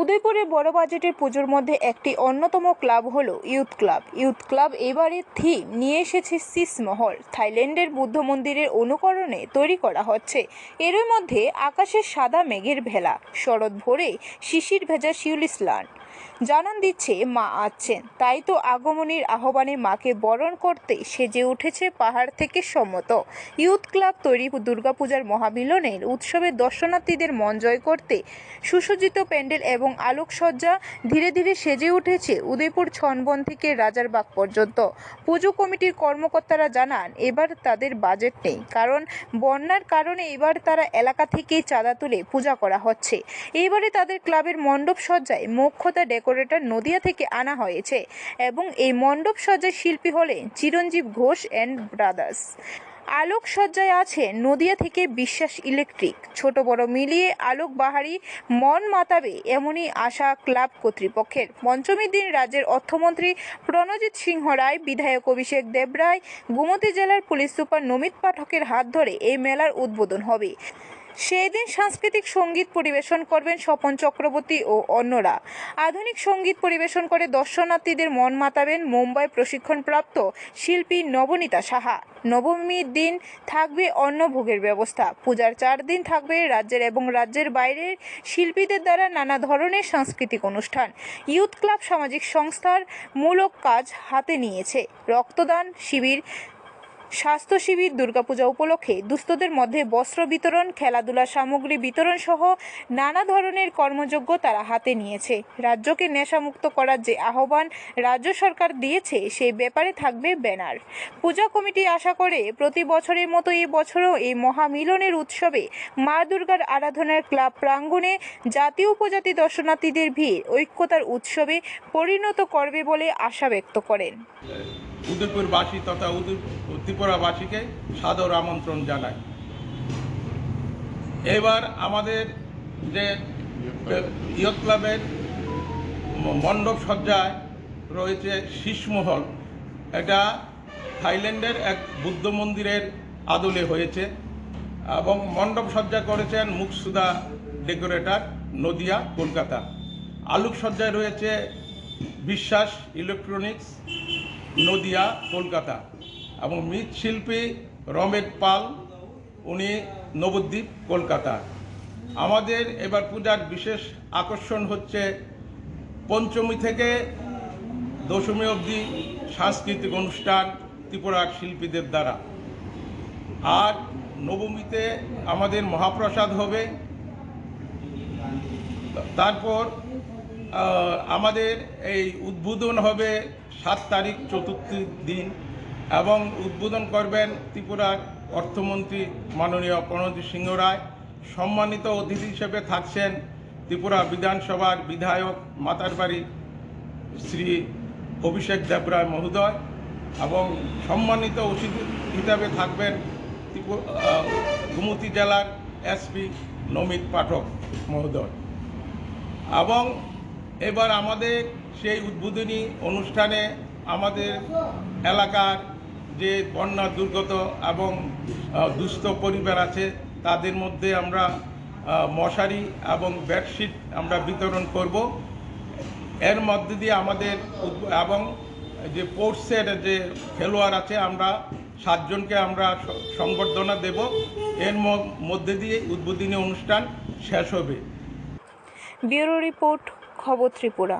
উদয়পুরে বড় বাজেটের পুজোর মধ্যে একটি অন্যতম ক্লাব হলো ইউথ ক্লাব। ইউথ ক্লাব এবারে থিম, নিয়ে এসেছে সিসমহল থাইল্যান্ডের বুদ্ধ মন্দিরের অনুকরণে তৈরি করা হচ্ছে। এরই মধ্যে আকাশের সাদা মেঘের ভেলা। শরৎ ভোরে শিশির ভেজা শিউলি স্নান জানান দিচ্ছে মা আছেন। তাই তো আগমনীর আহ্বানে মাকে বরণ করতে সেজে উঠেছে পাহাড় থেকে সম্মত ইউথ ক্লাব তৈরি দুর্গাপূজার মহামিলনের উৎসবে দর্শনার্থীদের মন জয় করতে সুসজ্জিত প্যান্ডেল এবং আলোকসজ্জা ধীরে ধীরে সেজে উঠেছে উদয়পুর ছনবন থেকে রাজারবাগ পর্যন্ত। পুজো কমিটির কর্মকর্তারা জানান, এবার তাদের বাজেট নেই, কারণ বন্যার কারণে এবার তারা এলাকা থেকেই চাঁদা তুলে পূজা করা হচ্ছে। এইবারে তাদের ক্লাবের মণ্ডপ সজ্জায় মোক্ষদা ডেকোরেটর নদিয়া থেকে আনা হয়েছে এবং এই মণ্ডপ সজ্জায় শিল্পী হলেন চিরঞ্জীব ঘোষ অ্যান্ড ব্রাদার্স আলোকসজ্জায় আছে নদিয়া থেকে বিশ্বাস ইলেকট্রিক। ছোট বড় মিলিয়ে আলোক বাহারি মন মাতাবে এমনই আশা ক্লাব কর্তৃপক্ষের। পঞ্চমীর দিন রাজ্যের অর্থমন্ত্রী প্রণজিৎ সিংহ রায়, বিধায়ক অভিষেক দেবরায়, গোমতী জেলার পুলিশ সুপার নমিত পাঠকের হাত ধরে এই মেলার উদ্বোধন হবে। সেই দিন সাংস্কৃতিক সংগীত পরিবেশন করবেন স্বপন চক্রবর্তী ও অন্যরা। আধুনিক সংগীত পরিবেশন করে দর্শনার্থীদের মন মাতাবেন মুম্বাই প্রশিক্ষণপ্রাপ্ত শিল্পী নবনীতা সাহা। নবমীর দিন থাকবে অন্নভোগের ব্যবস্থা। পূজার চার দিন থাকবে রাজ্যের এবং রাজ্যের বাইরের শিল্পীদের দ্বারা নানা ধরনের সাংস্কৃতিক অনুষ্ঠান। ইউথ ক্লাব সামাজিক সংস্থার মূলক কাজ হাতে নিয়েছে। রক্তদান শিবির স্বাস্থ্য শিবির, দুর্গাপূজা উপলক্ষে দুস্থদের মধ্যে বস্ত্র বিতরণ, খেলাধুলা সামগ্রী বিতরণ সহ নানা ধরনের কর্মযজ্ঞ তারা হাতে নিয়েছে। রাজ্যকে নেশামুক্ত করার যে আহ্বান রাজ্য সরকার দিয়েছে, সেই ব্যাপারে থাকবে ব্যানার। পূজা কমিটি আশা করে, প্রতি বছরের মতো এই বছরও এই মহামিলনের উৎসবে মা দুর্গার আরাধনার ক্লাব প্রাঙ্গণে জাতীয় উপজাতি দর্শনার্থীদের ভিড়, ঐক্যতার উৎসবে পরিণত করবে বলে আশা ব্যক্ত করেন। উদয়পুরবাসী তথা ত্রিপুরাবাসীকে সাদর আমন্ত্রণ জানাই। এবার আমাদের যে ইয়ত ক্লাবের মণ্ডপ সজ্জায় রয়েছে শীষমহল এটা থাইল্যান্ডের এক বুদ্ধ মন্দিরের আদলে হয়েছে এবং মণ্ডপ সজ্জা করেছেন মুকসুদা ডেকোরেটর নদিয়া, কলকাতা। আলোকসজ্জায় রয়েছে বিশ্বাস ইলেকট্রনিক্স নদিয়া, কলকাতা। এবং মৃৎশিল্পী রমেশ পাল, উনি নবদ্বীপ, কলকাতা। আমাদের এবার পূজার বিশেষ আকর্ষণ হচ্ছে পঞ্চমী থেকে দশমী অবধি সাংস্কৃতিক অনুষ্ঠান ত্রিপুরার শিল্পীদের দ্বারা। আর নবমীতে আমাদের মহাপ্রসাদ হবে। তারপর আমাদের এই উদ্বোধন হবে সাত তারিখ চতুর্থ দিন এবং উদ্বোধন করবেন ত্রিপুরার অর্থমন্ত্রী মাননীয় প্রণজিৎ সিংহ রায়। সম্মানিত অতিথি হিসেবে থাকছেন ত্রিপুরা বিধানসভার বিধায়ক মাতারবাড়ি শ্রী অভিষেক দেবরায় মহোদয় এবং সম্মানিত অতিথি হিসাবে থাকবেন গোমতী জেলার এসপি নমিত পাঠক মহোদয়। এবং এবার আমাদের সেই উদ্বোধনী অনুষ্ঠানে আমাদের এলাকার যে বন্যা দুর্গত এবং দুস্থ পরিবার আছে, তাদের মধ্যে আমরা মশারি এবং বেডশিট আমরা বিতরণ করব। এর মধ্যে দিয়ে আমাদের এবং যে স্পোর্টসের যে খেলোয়াড় আছে, আমরা সাতজনকে আমরা সংবর্ধনা দেব। এর মধ্যে দিয়ে উদ্বোধনী অনুষ্ঠান শেষ হবে। ব্যুরো রিপোর্ট খবর ত্রিপুরা।